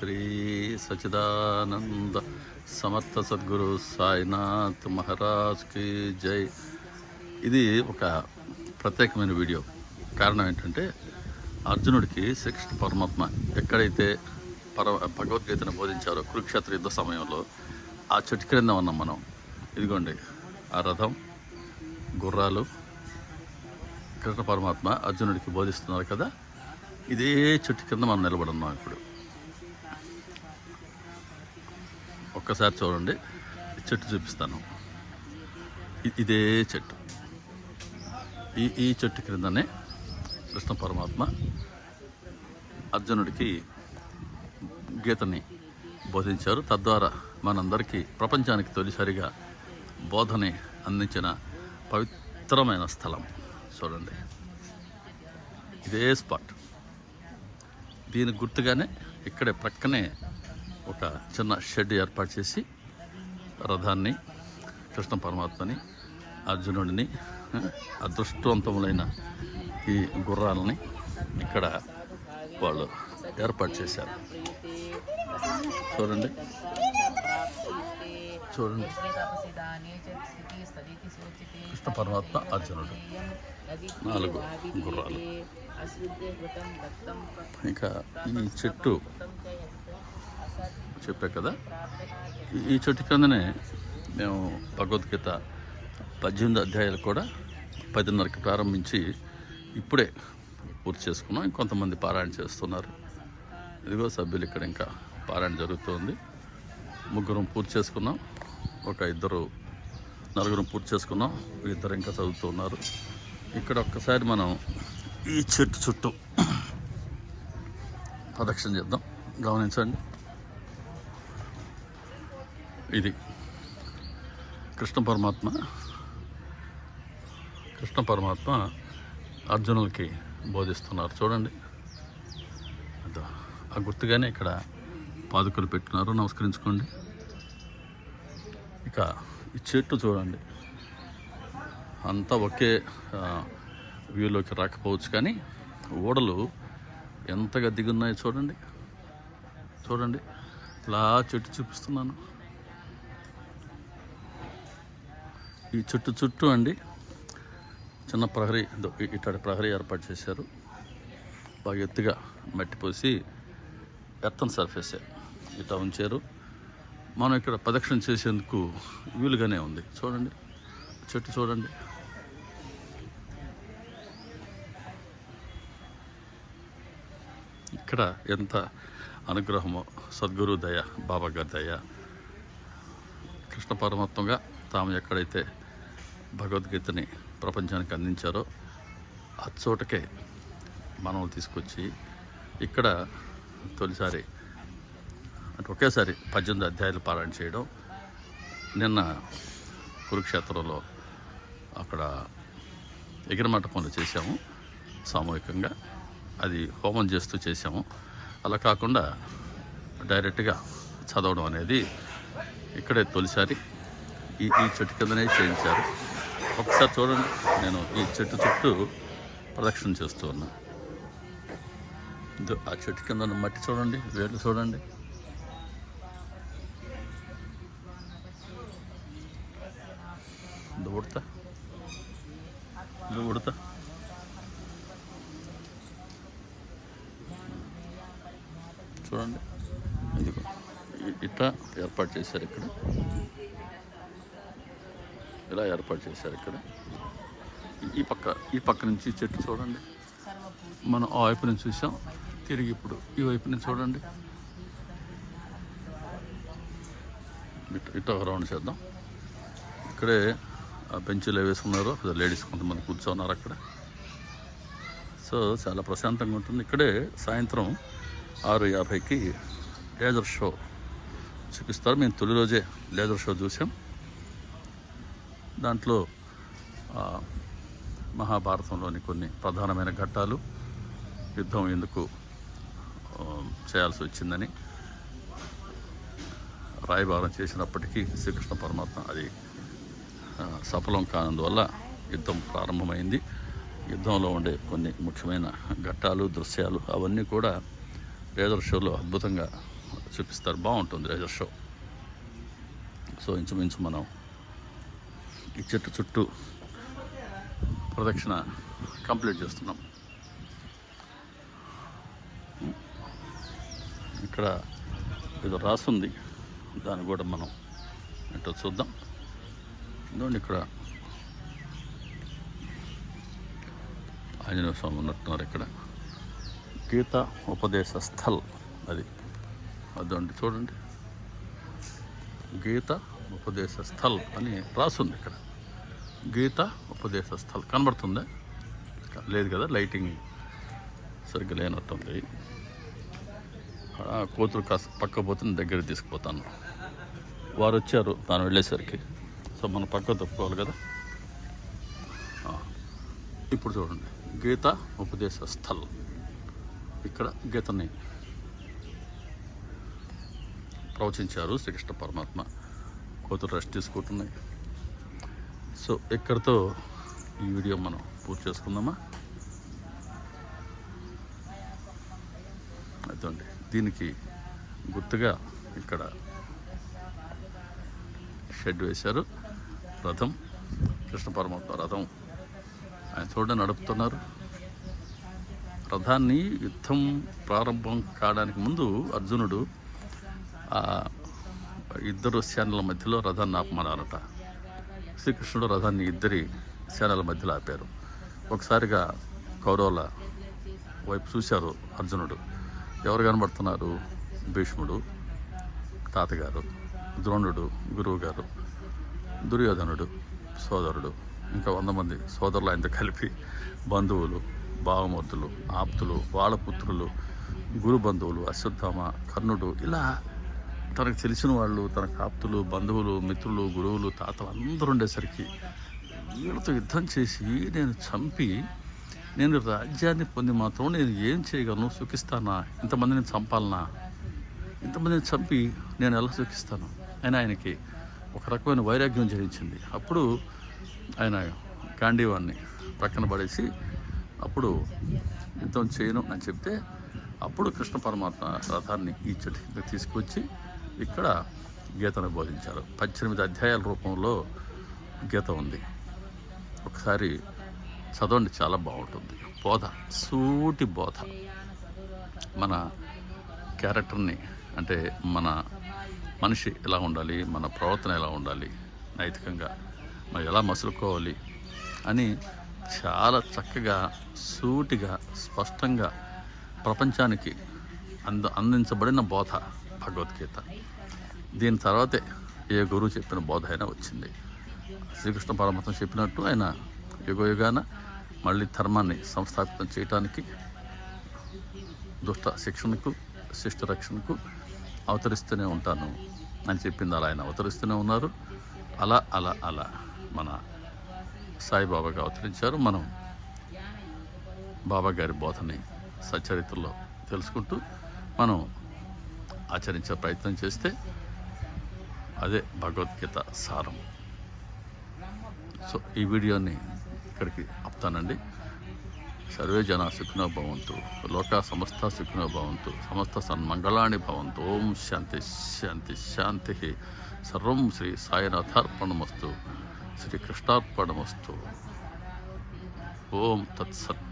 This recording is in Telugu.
శ్రీ సచిదానంద సమర్థ సద్గురు సాయినాథ్ మహారాజ్కి జై. ఇది ఒక ప్రత్యేకమైన వీడియో. కారణం ఏంటంటే అర్జునుడికి శ్రీకృష్ణ పరమాత్మ ఎక్కడైతే పర భగవద్గీతను బోధించారో కురుక్షేత్ర యుద్ధ సమయంలో ఆ చెట్టు క్రింద ఉన్నాం మనం. ఇదిగోండి ఆ రథం గుర్రాలు కృష్ణ పరమాత్మ అర్జునుడికి బోధిస్తున్నారు కదా? ఇదే చెట్టు కింద మనం నిలబడున్నాం ఇప్పుడు. ఒక్కసారి చూడండి. చెట్టు చూపిస్తాను. ఇదే చెట్టు. ఈ ఈ చెట్టు క్రిందనే కృష్ణ పరమాత్మ అర్జునుడికి గీతని బోధించారు. తద్వారా మనందరికీ ప్రపంచానికి తొలిసారిగా బోధని అందించిన పవిత్రమైన స్థలం. చూడండి. ఇదే స్పాట్. దీనికి గుర్తుగానే ఇక్కడే ప్రక్కనే ఒక చిన్న షెడ్ ఏర్పాటు చేసి రథాన్ని కృష్ణ పరమాత్మని అర్జునుడిని అదృష్టవంతములైన ఈ గుర్రాలని ఇక్కడ వాళ్ళు ఏర్పాటు చేశారు. చూడండి. చూడండి. కృష్ణ పరమాత్మ అర్జునుడు. నాలుగు గుర్రాలు. ఇంకా ఈ చెట్టు చెప్పా కదా? ఈ- చెట్టు కిందనే మేము భగవద్గీత పద్దెనిమిది అధ్యాయాలు కూడా పదిన్నరకి ప్రారంభించి ఇప్పుడే పూర్తి చేసుకున్నాం. ఇంకొంతమంది పారాయణ చేస్తున్నారు. ఇదిగో సభ్యులు ఇక్కడ ఇంకా పారాయణ జరుగుతుంది. ముగ్గురం పూర్తి చేసుకున్నాం. ఒక ఇద్దరు నలుగురం పూర్తి చేసుకున్నాం. ఇద్దరు ఇంకా చదువుతున్నారు. ఇక్కడ ఒక్కసారి మనం ఈ చెట్టు చుట్టూ ప్రదక్షిణ చేద్దాం. గమనించండి. ఇది. కృష్ణ పరమాత్మ. కృష్ణ పరమాత్మ అర్జునులకి బోధిస్తున్నారు. చూడండి. ఆ గుర్తుగానే ఇక్కడ పాదుకలు పెట్టున్నారు నమస్కరించుకోండి. ఇక ఈ చెట్టు చూడండి. అంతా ఒకే వ్యూలోకి రాకపోవచ్చు కానీ ఓడలు ఎంతగా దిగున్నాయో చూడండి. చూడండి. ఇలా చెట్టు చూపిస్తున్నాను. ఈ చెట్టు చుట్టూ అండి చిన్న ప్రహరీ ఇదో ఇట్టడి ఇట్లాంటి ప్రహరీ ఏర్పాటు చేశారు. బాగా ఎత్తుగా మట్టి పోసి ఎత్తన్ సర్ఫేసే ఇట్లా ఉంచారు మనం ఇక్కడ ప్రదక్షిణ చేసేందుకు వీలుగానే ఉంది. చూడండి చెట్టు చూడండి. ఇక్కడ ఎంత అనుగ్రహమో సద్గురు దయ బాబా గారి దయ. కృష్ణ పరమాత్మగా తాము ఎక్కడైతే భగవద్గీతని ప్రపంచానికి అందించారో ఆ చోటకే మనం తీసుకొచ్చి ఇక్కడ తొలిసారి అంటే ఒకేసారి పద్దెనిమిది అధ్యాయులు పారాయణ చేయడం నిన్న కురుక్షేత్రంలో అక్కడ ఎగిరిమంటపంలో చేశాము సామూహికంగా. అది హోమం చేస్తూ చేశాము. అలా కాకుండా డైరెక్ట్గా చదవడం అనేది ఇక్కడే తొలిసారి ఈ ఈ చెట్టు కిందనే చేయించారు. ఒకసారి చూడండి. నేను ఈ చెట్టు చుట్టూ ప్రదక్షిణ చేస్తూ ఉన్నా. ఆ చెట్టు కింద ఉన్న మట్టి చూడండి వేళ్ళు చూడండి. ఇది ఉడతా. ఇది ఉడతా. చూడండి. ఇదిగో ఇట్లా ఏర్పాటు చేశారు ఇక్కడ. ఇలా ఏర్పాటు చేశారు ఇక్కడ? ఈ- పక్క ఈ పక్క నుంచి చెట్టు చూడండి. మనం ఆ వైపు నుంచి చూసాం. తిరిగి ఇప్పుడు ఈ వైపు నుంచి చూడండి. ఇట్ట ఒక రౌండ్ చేద్దాం. ఇక్కడే ఆ బెంచ్లో వేసుకున్నారు లేడీస్ కొంతమంది కూర్చోన్నారు అక్కడ. సో చాలా ప్రశాంతంగా ఉంటుంది. ఇక్కడే సాయంత్రం ఆరు యాభైకి లేజర్ షో. చూపిస్తారు. మేము తొలి రోజే లేజర్ షో చూసాం. దాంట్లో మహాభారతంలోని కొన్ని ప్రధానమైన ఘట్టాలు యుద్ధం ఎందుకు చేయాల్సి వచ్చిందని రాయబారం చేసినప్పటికీ శ్రీకృష్ణ పరమాత్మ అది సఫలం కానందువల్ల యుద్ధం ప్రారంభమైంది. యుద్ధంలో ఉండే కొన్ని ముఖ్యమైన ఘట్టాలు దృశ్యాలు అవన్నీ కూడా రేజర్ షోలో అద్భుతంగా చూపిస్తారు. బాగుంటుంది రేజర్ షో. సో ఇంచుమించు మనం ఈ చెట్టు చుట్టూ ప్రదక్షిణ కంప్లీట్ చేస్తున్నాం. ఇక్కడ ఏదో రాసుంది. దాన్ని కూడా మనం ఏంటో చూద్దాం. ఇదిగోండి ఇక్కడ ఆంజనేయ స్వామి ఉన్నట్టున్నారు ఇక్కడ. గీత ఉపదేశ స్థల్ అది. అదండి చూడండి. గీత ఉపదేశ స్థల్ అని రాసుంది ఇక్కడ. గీత ఉపదేశ స్థల్ కనబడుతుందా? లేదు కదా లైటింగ్ సరిగ్గా లేనట్టుంది. ఆ కూతురు కాస్త పక్క పోతుంది దగ్గర తీసుకుపోతాను. వారు వచ్చారు తాను వెళ్ళేసరికి. సో మనం పక్క తప్పుకోవాలి కదా? ఇప్పుడు చూడండి. గీత ఉపదేశ స్థల్ ఇక్కడ గీతని ప్రవచించారు శ్రీకృష్ణ పరమాత్మ. పోతూ రెస్ట్ తీసుకుంటున్నాయి. సో ఇక్కడితో ఈ వీడియో మనం పూర్తి చేసుకుందామా? అదండి దీనికి గుర్తుగా ఇక్కడ షెడ్ వేశారు. రథం కృష్ణ పరమాత్మ రథం. ఆయన చూడ నడుపుతున్నారు. రథాన్ని యుద్ధం ప్రారంభం కావడానికి ముందు అర్జునుడు ఇద్దరు సేనల మధ్యలో రథాన్ని ఆపమన్నారట. శ్రీకృష్ణుడు రథాన్ని ఇద్దరి సేనల మధ్యలో ఆపారు. ఒకసారిగా కౌరవుల వైపు చూశారు అర్జునుడు. ఎవరు కనబడుతున్నారు? భీష్ముడు తాతగారు ద్రోణుడు గురువుగారు దుర్యోధనుడు సోదరుడు ఇంకా వంద మంది సోదరులు ఆయనతో కలిపి బంధువులు భావమూర్తులు ఆప్తులు వాళ్ళ పుత్రులు గురు బంధువులు అశ్వత్థామ కర్ణుడు ఇలా తనకు తెలిసిన వాళ్ళు తన ఆప్తులు బంధువులు మిత్రులు గురువులు తాతలు అందరూ ఉండేసరికి వీళ్ళతో యుద్ధం చేసి నేను చంపి నేను రాజ్యాన్ని పొంది మాత్రం నేను ఏం చేయగలను? సుఖిస్తానా? ఇంతమందిని చంపాలనా? ఇంతమందిని చంపి నేను ఎలా సుఖిస్తాను? అని ఆయనకి ఒక రకమైన వైరాగ్యం జరించింది అప్పుడు ఆయన గాంధీవాన్ని పక్కన పడేసి అప్పుడు యుద్ధం చేయను అని చెప్తే అప్పుడు కృష్ణ పరమాత్మ రథాన్ని ఈ చెట్టు తీసుకొచ్చి ఇక్కడ గీతను బోధించారు. పద్దెనిమిది అధ్యాయాల రూపంలో గీత ఉంది. ఒకసారి చదవండి చాలా బాగుంటుంది. బోధ సూటి బోధ. మన క్యారెక్టర్ని అంటే మన మనిషి ఎలా ఉండాలి మన ప్రవర్తన ఎలా ఉండాలి నైతికంగా మరి ఎలా మసులుకోవాలి అని చాలా చక్కగా సూటిగా స్పష్టంగా ప్రపంచానికి అంద అందించబడిన బోధ. భగవద్గీత. దీని తర్వాతే ఏ గురువు చెప్పిన బోధ అయినా వచ్చింది. శ్రీకృష్ణ పరమాత్మ చెప్పినట్టు ఆయన యుగ యుగాన మళ్ళీ ధర్మాన్ని సంస్థాపితం చేయటానికి దుష్ట శిక్షణకు శిష్ట రక్షణకు అవతరిస్తూనే ఉంటాను అని చెప్పింది అలా ఆయన. అవతరిస్తూనే ఉన్నారు. అలా అలా అలా మన సాయిబాబాగా అవతరించారు. మనం బాబా గారి బోధని సచరిత్రలో తెలుసుకుంటూ మనం ఆచరించే ప్రయత్నం చేస్తే అదే భగవద్గీత సారం. సో ఈ వీడియోని ఇక్కడికి ఆపుతానండి. సర్వే జన సుఖినో భవంతు లోకా సమస్త సుఖినో భవంతు సమస్త సన్మంగళాన్ని భవంతు. ఓం శాంతి శాంతి శాంతి. సర్వం శ్రీ సాయినాథార్పణమస్తు శ్రీకృష్ణార్పణమస్తు ఓం తత్సత్